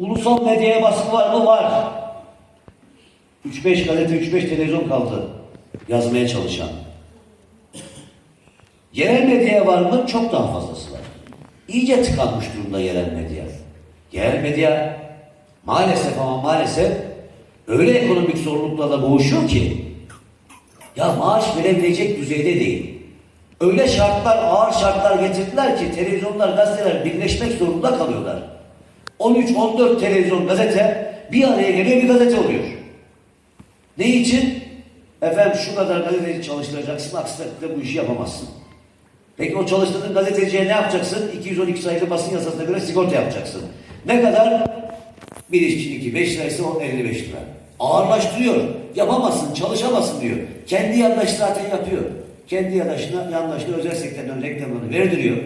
Ulusal medyaya baskı var mı? Var. 3-5 gazete, 3-5 televizyon kaldı yazmaya çalışan. Yerel medyaya var mı? Çok daha fazlası var. İyice tıkanmış durumda yerel medya. Yerel medya maalesef ama maalesef öyle ekonomik zorluklarla boğuşuyor ki ya maaş verebilecek düzeyde değil. Öyle şartlar, ağır şartlar getirdiler ki televizyonlar, gazeteler birleşmek zorunda kalıyorlar. 13-14 televizyon, gazete bir araya geliyor bir gazete oluyor. Ne için? Efendim şu kadar gazeteci çalıştıracaksın, aksi takdirde bu işi yapamazsın. Peki o çalıştırdığın gazeteciye ne yapacaksın? 212 sayılı basın yasasına göre sigorta yapacaksın. Ne kadar? Bir işçi iki, beş liraysa o 55 lira. Ağırlaştırıyor. Yapamazsın, çalışamazsın diyor. Kendi yandaşı zaten yapıyor. Kendi yandaşına, yandaşına özel sektörden reklamını verdiriyor.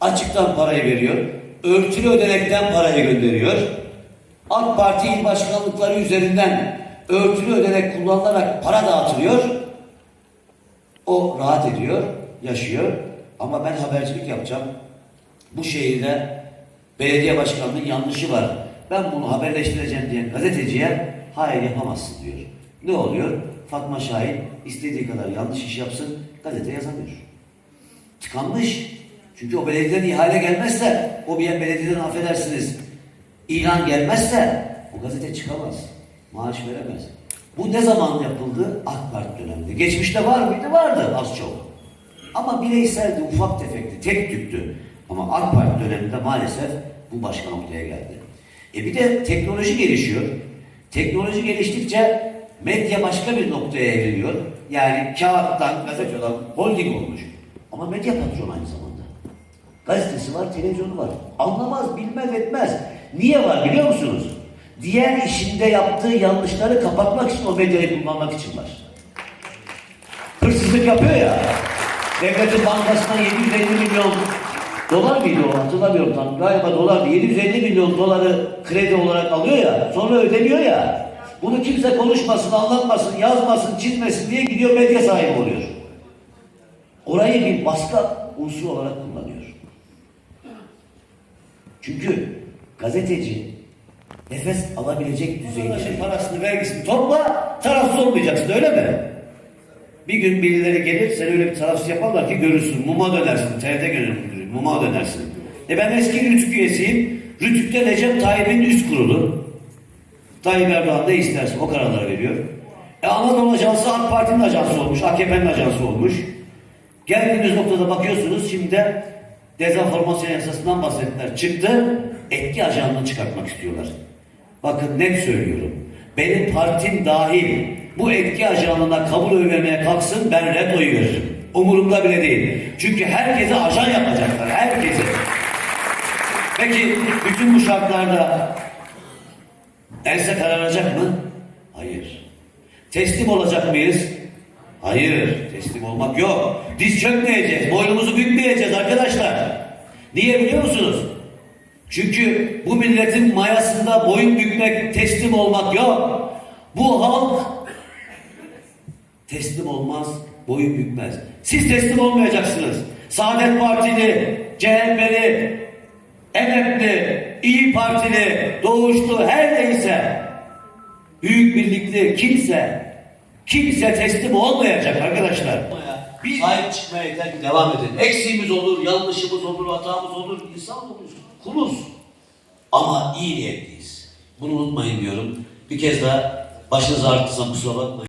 Açıktan parayı veriyor. Örtülü ödenekten parayı gönderiyor. AK Parti il başkanlıkları üzerinden örtülü ödenek kullanılarak para dağıtılıyor. O rahat ediyor, yaşıyor. Ama ben habercilik yapacağım. Bu şehirde belediye başkanlığının yanlışı var. Ben bunu haberleştireceğim diyen gazeteciye hayır yapamazsın diyor. Ne oluyor? Fatma Şahin istediği kadar yanlış iş yapsın, gazete yazamıyor. Tıkanmış. Çünkü o belediyeden ihale gelmezse, o bir belediyeden affedersiniz, ilan gelmezse o gazete çıkamaz. Maaş veremez. Bu ne zaman yapıldı? AK Parti döneminde. Geçmişte var mıydı? Vardı az çok. Ama bireyseldi, ufak tefekti, tek tüktü. Ama AK Parti döneminde maalesef bu başka noktaya geldi. E bir de teknoloji gelişiyor. Teknoloji geliştikçe medya başka bir noktaya evriliyor. Yani kağıttan, gazeteden holding olmuş. Ama medya patronu aynı zamanda. Gazetesi var, televizyonu var. Anlamaz, bilmez, etmez. Niye var biliyor musunuz? Diğer işinde yaptığı yanlışları kapatmak için o medyayı kullanmak için var. Hırsızlık yapıyor ya. Devletin bankasından 750 milyon dolar mıydı o hatırlamıyorum tam. Galiba dolardı. 750 milyon doları kredi olarak alıyor ya. Sonra ödemiyor ya. Bunu kimse konuşmasın, anlatmasın, yazmasın, çizmesin diye gidiyor medya sahibi oluyor. Orayı bir baskı unsuru olarak kullanıyor. Çünkü gazeteci nefes alabilecek düzeyde parasını, vergisini topla, tarafsız olmayacaksın öyle mi? Bir gün birileri gelir, seni öyle bir tarafsız yaparlar ki görürsün, muma dönersin, TRT gönüllü, muma dönersin. E ben eski Rütük üyesiyim. Rütük'te Recep Tayyip'in üst kurulu. Tayyip Erdoğan ne isterse o kararları veriyor. E Anadolu Ajansı AK Parti'nin ajansı olmuş, AKP'nin ajansı olmuş. Geldiğimiz noktada bakıyorsunuz şimdi de dezenformasyon yasasından bahsettiler. Çıktı, etki ajanını çıkartmak istiyorlar. Bakın net söylüyorum. Benim partim dahil bu etki ajanına kabul öğrenmeye kalksın ben red oyu veririm. Umurumda bile değil. Çünkü herkese ajan yapacaklar. Herkese. Peki bütün bu şartlarda ense kararacak mı? Hayır. Teslim olacak mıyız? Hayır. Teslim olmak yok. Diz çökmeyeceğiz. Boynumuzu bükmeyeceğiz arkadaşlar. Niye biliyor musunuz? Çünkü bu milletin mayasında boyun bükmek, teslim olmak yok. Bu halk teslim olmaz, boyun bükmez. Siz teslim olmayacaksınız. Saadet Partili, CHP'li, emekli, İyi Partili, Doğuşlu her neyse büyük birlikte kimse kimse teslim olmayacak arkadaşlar. Bir sahip çıkmaya yeter ki devam edin. Eksiğimiz olur, yanlışımız olur, hatamız olur. İnsan oluruz, kuluz. Ama iyi niyetliyiz. Bunu unutmayın diyorum. Bir kez daha başınız ağrıttıysam kusura bakmayın.